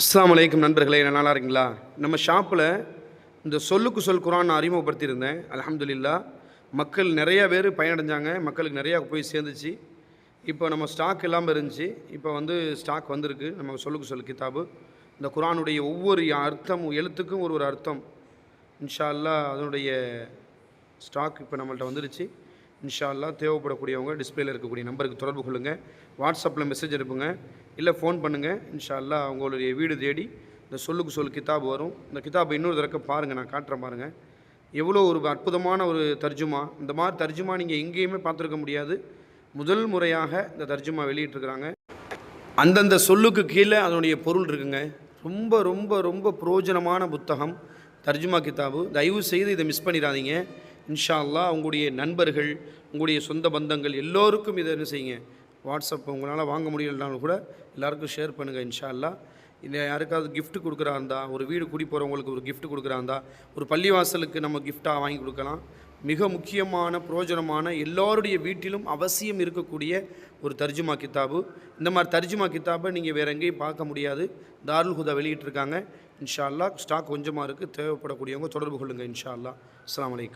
அஸ்லாம் அலைக்கும் நண்பர்களே என்ன நல்லா இருக்கீங்களா? நம்ம ஷாப்பில் இந்த சொல்லுக்கு சொல் குரான் நான் அறிமுகப்படுத்தியிருந்தேன். அலமதுல்லா மக்கள் நிறையா பேர் பயனடைஞ்சாங்க. மக்களுக்கு நிறையா போய் சேர்ந்துச்சு. இப்போ நம்ம ஸ்டாக் இல்லாமல் இருந்துச்சு. இப்போ வந்து ஸ்டாக் வந்திருக்கு. நம்ம சொல்லுக்கு சொல் கிதாபு. இந்த குரானுடைய ஒவ்வொரு அர்த்தம் எழுத்துக்கும் ஒரு ஒரு அர்த்தம். இன்ஷா அல்லாஹ் அதனுடைய ஸ்டாக் இப்போ நம்மள்ட்ட வந்துருச்சு. இன்ஷால்லா தேவைப்படக்கூடியவங்க டிஸ்பிளேல இருக்கக்கூடிய நம்பருக்கு தொடர்பு கொள்ளுங்கள் வாட்ஸ்அப்பில் மெசேஜ் அனுப்புங்க. இல்லை ஃபோன் பண்ணுங்கள் இன்ஷால்லா அவங்களுடைய வீடு தேடி இந்த சொல்லுக்கு சொல் கிதாப் வரும். இந்த கிதாபை இன்னொரு தடவை பாருங்கள் நான் காட்டுறேன் பாருங்கள் எவ்வளோ ஒரு அற்புதமான ஒரு தர்ஜுமா. இந்த மாதிரி தர்ஜுமா நீங்கள் எங்கேயுமே பார்த்துருக்க முடியாது. முதல் முறையாக இந்த தர்ஜுமா வெளியிட்டிருக்கிறாங்க. அந்தந்த சொல்லுக்கு கீழே அதனுடைய பொருள் இருக்குங்க. ரொம்ப ரொம்ப ரொம்ப புரோஜனமான புத்தகம் தர்ஜுமா கிதாபு. தயவு செய்து இதை மிஸ் பண்ணிடாதீங்க. இன்ஷா அல்லாஹ் உங்களுடைய நண்பர்கள் உங்களுடைய சொந்த பந்தங்கள் எல்லோருக்கும் இதை என்ன செய்யுங்க? வாட்ஸ்அப் உங்களால் வாங்க முடியலனாலும் கூட எல்லாருக்கும் ஷேர் பண்ணுங்கள் இன்ஷா அல்லா இல்லை யாருக்காவது கிஃப்ட் கொடுக்குறா இருந்தா ஒரு வீடு குடி போகிறவங்களுக்கு ஒரு கிஃப்ட் கொடுக்குறா இருந்தால் ஒரு பள்ளிவாசலுக்கு நம்ம கிஃப்டாக வாங்கி கொடுக்கலாம். மிக முக்கியமான பிரயோஜனமான எல்லோருடைய வீட்டிலும் அவசியம் இருக்கக்கூடிய ஒரு தர்ஜுமா கித்தாபு. இந்த மாதிரி தர்ஜுமா கித்தாபை நீங்கள் வேறு எங்கேயும் பார்க்க முடியாது. தாருல் ஹுதா வெளியிட்டிருக்காங்க. இன்ஷா அல்லா ஸ்டாக் கொஞ்சமாக இருக்குது தேவைப்படக்கூடியவங்க தொடர்பு கொள்ளுங்கள் இன்ஷா அல்லா அஸ்ஸலாமு அலைக்கும்.